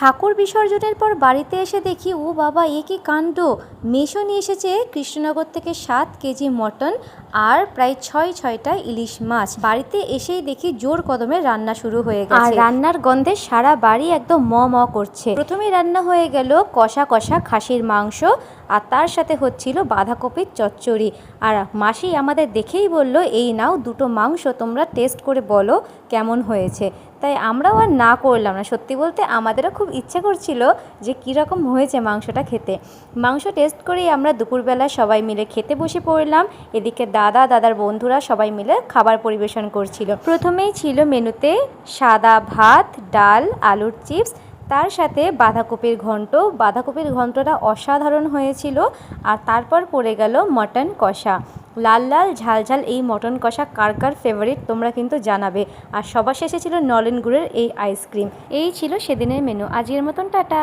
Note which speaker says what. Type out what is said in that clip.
Speaker 1: ঠাকুর বিসর্জনের পর বাড়িতে এসে দেখি ও বাবা এ কি কাণ্ড? মেশো নিয়ে এসেছে কৃষ্ণনগর থেকে সাত কেজি মটন আর প্রায় ছয় ছয়টা ইলিশ মাছ। বাড়িতে এসেই দেখি জোর কদমে রান্না শুরু হয়ে গেছে। আর রান্নার গন্ধে সারা বাড়ি একদম ম ম করছে। প্রথমে রান্না হয়ে গেল কষা কষা খাসির মাংস আর তার সাথে হচ্ছিল বাঁধাকপির চচ্চড়ি। আর মাসি আমাদের দেখেই বলল এই নাও দুটো মাংস তোমরা টেস্ট করে বলো কেমন হয়েছে? তাই আমরাও আর না করলাম না। সত্যি বলতে আমাদেরও খুব ইচ্ছে করছিল যে কীরকম হয়েছে মাংসটা খেতে। মাংস টেস্ট করেই আমরা দুপুরবেলা সবাই মিলে খেতে বসে পড়লাম। এদিকে দাদা, দাদার বন্ধুরা সবাই মিলে খাবার পরিবেশন করছিল। প্রথমেই ছিল মেনুতে সাদা ভাত, ডাল, আলুর চিপস তার সাথে বাঁধাকপির ঘন্ট। বাঁধাকপির ঘন্টটা অসাধারণ হয়েছিল আর তারপর পড়ে গেল মটন কষা। লাল লাল, ঝাল ঝাল এই মটন কষা কার কার ফেভারিট তোমরা কিন্তু জানাবে। আর সবার শেষে ছিল নলেন গুড়ের এই আইসক্রিম এই ছিল সেদিনের মেনু আজকের মতন, টাটা!